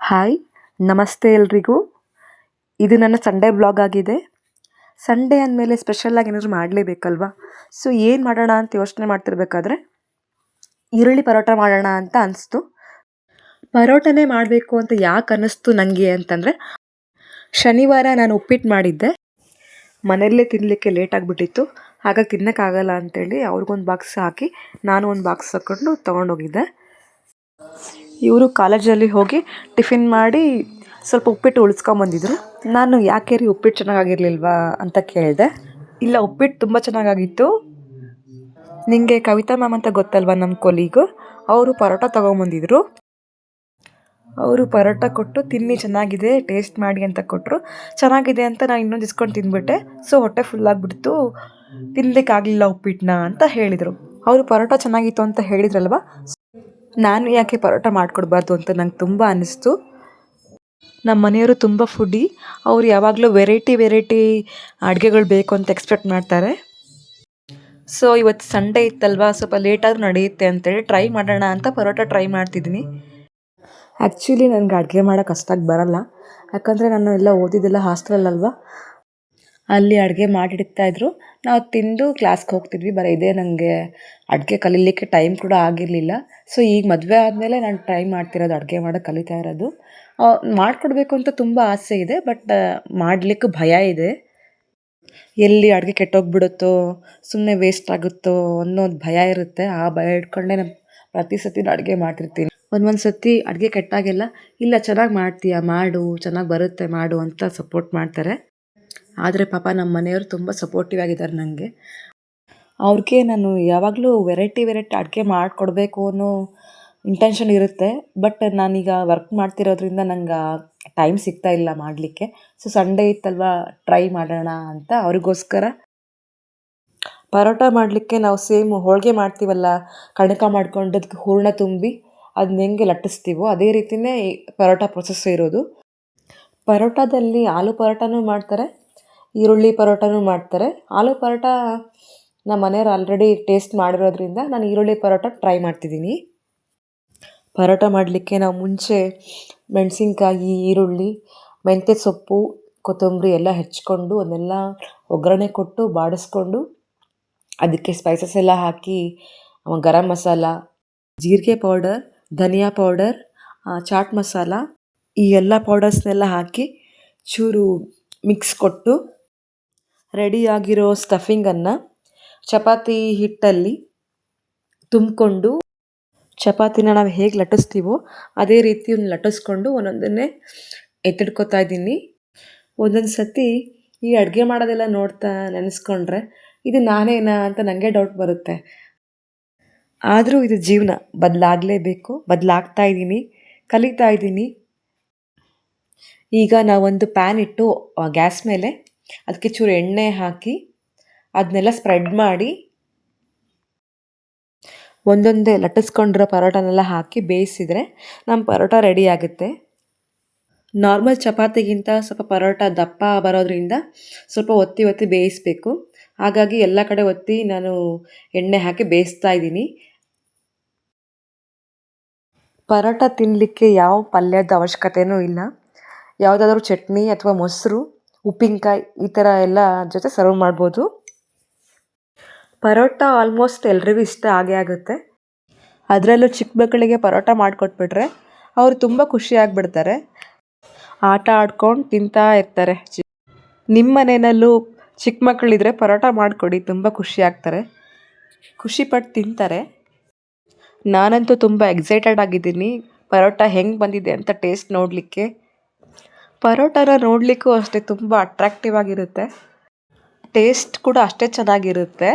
Hi, ನಮಸ್ತೆ ಎಲ್ರಿಗೂ. ಇದು ನನ್ನ ಸಂಡೇ ಬ್ಲಾಗ್ ಆಗಿದೆ. ಸಂಡೇ ಅಂದಮೇಲೆ ಸ್ಪೆಷಲಾಗಿ ಏನಾದರೂ ಮಾಡಲೇಬೇಕಲ್ವಾ? ಸೊ ಏನು ಮಾಡೋಣ ಅಂತ ಯೋಚನೆ ಮಾಡ್ತಿರ್ಬೇಕಾದ್ರೆ, ಈರುಳ್ಳಿ ಪರೋಟ ಮಾಡೋಣ ಅಂತ ಅನಿಸ್ತು. ಪರೋಟನೇ ಮಾಡಬೇಕು ಅಂತ ಯಾಕೆ ಅನ್ನಿಸ್ತು ನನಗೆ ಅಂತಂದರೆ, ಶನಿವಾರ ನಾನು ಉಪ್ಪಿಟ್ಟು ಮಾಡಿದ್ದೆ. ಮನೆಯಲ್ಲೇ ತಿನ್ನಲಿಕ್ಕೆ ಲೇಟ್ ಆಗಿಬಿಟ್ಟಿತ್ತು. ಹಾಗಾಗಿ ತಿನ್ನೋಕ್ಕಾಗಲ್ಲ ಅಂತೇಳಿ ಅವ್ರಿಗೊಂದು ಬಾಕ್ಸ್ ಹಾಕಿ, ನಾನು ಒಂದು ಬಾಕ್ಸ್ ಹಾಕ್ಕೊಂಡು ತೊಗೊಂಡೋಗಿದ್ದೆ. ಇವರು ಕಾಲೇಜಲ್ಲಿ ಹೋಗಿ ಟಿಫಿನ್ ಮಾಡಿ ಸ್ವಲ್ಪ ಉಪ್ಪಿಟ್ಟು ಉಳಿಸ್ಕೊಂಬಂದಿದ್ರು. ನಾನು ಯಾಕೆ ರೀ ಉಪ್ಪಿಟ್ಟು ಚೆನ್ನಾಗಾಗಿರ್ಲಿಲ್ವಾ ಅಂತ ಕೇಳಿದೆ. ಇಲ್ಲ, ಉಪ್ಪಿಟ್ಟು ತುಂಬ ಚೆನ್ನಾಗಾಗಿತ್ತು. ನಿಮಗೆ ಕವಿತಾ ಮ್ಯಾಮ್ ಅಂತ ಗೊತ್ತಲ್ವಾ ನಮ್ಮ ಕೊಲೀಗು? ಅವರು ಪರೋಟ ತೊಗೊಂಬಂದಿದ್ರು. ಅವರು ಪರೋಟ ಕೊಟ್ಟು, ತಿನ್ನಿ, ಚೆನ್ನಾಗಿದೆ, ಟೇಸ್ಟ್ ಮಾಡಿ ಅಂತ ಕೊಟ್ಟರು ಚೆನ್ನಾಗಿದೆ ಅಂತ ನಾನು ಇನ್ನೊಂದು ಇಸ್ಕೊಂಡು ತಿಂದ್ಬಿಟ್ಟೆ. ಸೊ, ಹೊಟ್ಟೆ ಫುಲ್ ಆಗಿಬಿಡ್ತು. ತಿನ್ಲಿಕ್ಕಾಗಲಿಲ್ಲ ಉಪ್ಪಿಟ್ಟನ್ನ ಅಂತ ಹೇಳಿದರು. ಅವರು ಪರೋಟ ಚೆನ್ನಾಗಿತ್ತು ಅಂತ ಹೇಳಿದ್ರಲ್ವ? ನಾನು ಯಾಕೆ ಪರೋಟ ಮಾಡಿಕೊಡ್ಬಾರ್ದು ಅಂತ ನಂಗೆ ತುಂಬ ಅನ್ನಿಸ್ತು. ನಮ್ಮ ಮನೆಯವರು ತುಂಬ ಫುಡ್ಡಿ ಅವ್ರು ಯಾವಾಗಲೂ ವೆರೈಟಿ ವೆರೈಟಿ ಅಡುಗೆಗಳು ಬೇಕು ಅಂತ ಎಕ್ಸ್ಪೆಕ್ಟ್ ಮಾಡ್ತಾರೆ. ಸೊ, ಇವತ್ತು ಸಂಡೇ ಇತ್ತಲ್ವಾ? ಸ್ವಲ್ಪ ಲೇಟಾದರೂ ನಡೆಯುತ್ತೆ ಅಂತೇಳಿ ಟ್ರೈ ಮಾಡೋಣ ಅಂತ ಪರೋಟ ಟ್ರೈ ಮಾಡ್ತಿದ್ದೀನಿ. ಆ್ಯಕ್ಚುಲಿ ನನಗೆ ಅಡುಗೆ ಮಾಡೋಕ್ಕೆ ಅಷ್ಟಾಗಿ ಬರಲ್ಲ. ಯಾಕಂದರೆ ನಾನು ಎಲ್ಲ ಓದಿದ್ದೆಲ್ಲ ಹಾಸ್ಟೆಲಲ್ವಾ ಅಲ್ಲಿ ಅಡುಗೆ ಮಾಡಿಡ್ತಾಯಿದ್ರು ನಾವು ತಿಂದು ಕ್ಲಾಸ್ಗೆ ಹೋಗ್ತಿದ್ವಿ. ಬರೀ ಇದೇ ನನಗೆ ಅಡುಗೆ ಕಲೀಲಿಕ್ಕೆ ಟೈಮ್ ಕೂಡ ಆಗಿರಲಿಲ್ಲ. ಸೊ ಈಗ ಮದುವೆ ಆದಮೇಲೆ ನಾನು ಟ್ರೈ ಮಾಡ್ತಿರೋದು ಅಡುಗೆ ಮಾಡೋಕೆ ಕಲಿತಾ ಇರೋದು. ಮಾಡಿಕೊಡ್ಬೇಕು ಅಂತ ತುಂಬ ಆಸೆ ಇದೆ ಬಟ್ ಮಾಡಲಿಕ್ಕೆ ಭಯ ಇದೆ. ಎಲ್ಲಿ ಅಡುಗೆ ಕೆಟ್ಟೋಗ್ಬಿಡುತ್ತೋ ಸುಮ್ಮನೆ ವೇಸ್ಟ್ ಆಗುತ್ತೋ ಅನ್ನೋದು ಭಯ ಇರುತ್ತೆ. ಆ ಭಯ ಇಟ್ಕೊಂಡೇ ನಾನು ಪ್ರತಿ ಸತಿ ಅಡುಗೆ ಮಾಡ್ತಿರ್ತೀನಿ. ಒಂದೊಂದು ಸತಿ ಅಡುಗೆ ಕೆಟ್ಟಾಗೆಲ್ಲ, ಇಲ್ಲ, ಚೆನ್ನಾಗಿ ಮಾಡ್ತೀಯ? ಮಾಡು, ಚೆನ್ನಾಗಿ ಬರುತ್ತೆ, ಮಾಡು ಅಂತ ಸಪೋರ್ಟ್ ಮಾಡ್ತಾರೆ. ಆದರೆ ಪಾಪ ನಮ್ಮ ಮನೆಯವರು ತುಂಬ ಸಪೋರ್ಟಿವ್ ಆಗಿದ್ದಾರೆ ನನಗೆ ಅವ್ರಿಗೆ ನಾನು ಯಾವಾಗಲೂ ವೆರೈಟಿ ವೆರೈಟಿ ಅಡುಗೆ ಮಾಡಿಕೊಡ್ಬೇಕು ಅನ್ನೋ ಇಂಟೆನ್ಷನ್ ಇರುತ್ತೆ. ಬಟ್ ನಾನೀಗ ವರ್ಕ್ ಮಾಡ್ತಿರೋದ್ರಿಂದ ನಂಗೆ ಟೈಮ್ ಸಿಗ್ತಾ ಇಲ್ಲ ಮಾಡಲಿಕ್ಕೆ. ಸೊ ಸಂಡೇ ಇತ್ತಲ್ವ ಟ್ರೈ ಮಾಡೋಣ ಅಂತ ಅವ್ರಿಗೋಸ್ಕರ. ಪರೋಟ ಮಾಡಲಿಕ್ಕೆ ನಾವು ಸೇಮ್ ಹೋಳಿಗೆ ಮಾಡ್ತೀವಲ್ಲ, ಕಣಕ ಮಾಡ್ಕೊಂಡು ಅದಕ್ಕೆ ಹೂರಣ ತುಂಬಿ ಅದನ್ನ ಹೆಂಗೆ ಲಟ್ಟಿಸ್ತೀವೋ ಅದೇ ರೀತಿಯೇ ಪರೋಟ ಪ್ರೊಸೆಸ್ ಇರೋದು. ಪರೋಟದಲ್ಲಿ ಆಲೂ ಪರೋಟನೂ ಮಾಡ್ತಾರೆ. ಈರುಳ್ಳಿ ಪರೋಟನೂ ಮಾಡ್ತಾರೆ. ಆಲೂ ಪರೋಟ ನಮ್ಮ ಮನೆಯವ್ರು ಆಲ್ರೆಡಿ ಟೇಸ್ಟ್ ಮಾಡಿರೋದ್ರಿಂದ ನಾನು ಈರುಳ್ಳಿ ಪರೋಟ ಟ್ರೈ ಮಾಡ್ತಿದ್ದೀನಿ. ಪರೋಟ ಮಾಡಲಿಕ್ಕೆ ನಾವು ಮುಂಚೆ ಮೆಣಸಿನ್ಕಾಯಿ, ಈರುಳ್ಳಿ, ಮೆಂತ್ಯ ಸೊಪ್ಪು, ಕೊತ್ತಂಬರಿ ಎಲ್ಲ ಹೆಚ್ಕೊಂಡು ಅದನ್ನೆಲ್ಲ ಒಗ್ಗರಣೆ ಕೊಟ್ಟು ಬಾಡಿಸ್ಕೊಂಡು ಅದಕ್ಕೆ ಸ್ಪೈಸಸ್ ಎಲ್ಲ ಹಾಕಿ ಗರಂ ಮಸಾಲ, ಜೀರಿಗೆ ಪೌಡರ್ ಧನಿಯಾ ಪೌಡರ್ ಚಾಟ್ ಮಸಾಲ ಈ ಎಲ್ಲ ಪೌಡರ್ಸ್ನೆಲ್ಲ ಹಾಕಿ ಚೂರು ಮಿಕ್ಸ್ ಕೊಟ್ಟು ರೆಡಿಯಾಗಿರೋ ಸ್ಟಫಿಂಗನ್ನು ಚಪಾತಿ ಹಿಟ್ಟಲ್ಲಿ ತುಂಬಿಕೊಂಡು, ಚಪಾತಿನ ನಾವು ಹೇಗೆ ಲಟ್ಟಿಸ್ತೀವೋ ಅದೇ ರೀತಿ ಒಂದು ಲಟ್ಟಿಸ್ಕೊಂಡು ಒಂದೊಂದನ್ನೇ ಎತ್ತಿಡ್ಕೊತಾ ಇದ್ದೀನಿ. ಒಂದೊಂದು ಸತಿ ಈ ಅಡುಗೆ ಮಾಡೋದೆಲ್ಲ ನೋಡ್ತಾ ನೆನೆಸ್ಕೊಂಡ್ರೆ ಇದು ನಾನೇನಾ ಅಂತ ನನಗೆ ಡೌಟ್ ಬರುತ್ತೆ. ಆದರೂ ಇದು ಜೀವನ ಬದಲಾಗಲೇಬೇಕು, ಬದಲಾಗ್ತಾ ಇದ್ದೀನಿ, ಕಲಿತಾ ಇದ್ದೀನಿ. ಈಗ ನಾವೊಂದು ಪ್ಯಾನ್ ಇಟ್ಟು ಗ್ಯಾಸ್ ಮೇಲೆ ಅದಕ್ಕೆ ಚೂರು ಎಣ್ಣೆ ಹಾಕಿ ಅದನ್ನೆಲ್ಲ ಸ್ಪ್ರೆಡ್ ಮಾಡಿ ಒಂದೊಂದೇ ಲಟ್ಟಿಸ್ಕೊಂಡಿರೋ ಪರೋಟನೆಲ್ಲ ಹಾಕಿ ಬೇಯಿಸಿದರೆ ನಮ್ಮ ಪರೋಟ ರೆಡಿ ಆಗುತ್ತೆ. ನಾರ್ಮಲ್ ಚಪಾತಿಗಿಂತ ಸ್ವಲ್ಪ ಪರೋಟ ದಪ್ಪ ಬರೋದ್ರಿಂದ ಸ್ವಲ್ಪ ಒತ್ತಿ ಒತ್ತಿ ಬೇಯಿಸಬೇಕು. ಹಾಗಾಗಿ ಎಲ್ಲ ಕಡೆ ಒತ್ತಿ ನಾನು ಎಣ್ಣೆ ಹಾಕಿ ಬೇಯಿಸ್ತಾ ಇದ್ದೀನಿ. ಪರೋಟ ತಿನ್ನಲಿಕ್ಕೆ ಯಾವ ಪಲ್ಯದ ಅವಶ್ಯಕತೆಯೂ ಇಲ್ಲ. ಯಾವುದಾದ್ರೂ ಚಟ್ನಿ ಅಥವಾ ಮೊಸರು ಉಪ್ಪಿನಕಾಯಿ ಈ ಥರ ಎಲ್ಲ ಜೊತೆ ಸರ್ವ್ ಮಾಡ್ಬೋದು. ಪರೋಟ ಆಲ್ಮೋಸ್ಟ್ ಎಲ್ರಿಗೂ ಇಷ್ಟ ಆಗೇ ಆಗುತ್ತೆ. ಅದರಲ್ಲೂ ಚಿಕ್ಕ ಮಕ್ಕಳಿಗೆ ಪರೋಟ ಮಾಡಿಕೊಟ್ಬಿಟ್ರೆ ಅವರು ತುಂಬ ಖುಷಿಯಾಗ್ಬಿಡ್ತಾರೆ ಆಟ ಆಡ್ಕೊಂಡು ತಿಂತಾ ಇರ್ತಾರೆ. ನಿಮ್ಮ ಮನೆಯಲ್ಲೂ ಚಿಕ್ಕ ಮಕ್ಕಳಿದ್ರೆ ಪರೋಟ ಮಾಡಿಕೊಡಿ, ತುಂಬ ಖುಷಿ ಆಗ್ತಾರೆ. ಖುಷಿಪಟ್ಟು ತಿಂತಾರೆ. ನಾನಂತೂ ತುಂಬ ಎಕ್ಸೈಟೆಡ್ ಆಗಿದ್ದೀನಿ. ಪರೋಟ ಹೆಂಗೆ ಬಂದಿದೆ ಅಂತ ಟೇಸ್ಟ್ ನೋಡಲಿಕ್ಕೆ. ಪರೋಟನ ನೋಡಲಿಕ್ಕೂ ಅಷ್ಟೇ ತುಂಬ ಅಟ್ರಾಕ್ಟಿವ್ ಆಗಿರುತ್ತೆ. ಟೇಸ್ಟ್ ಕೂಡ ಅಷ್ಟೇ ಚೆನ್ನಾಗಿರುತ್ತೆ.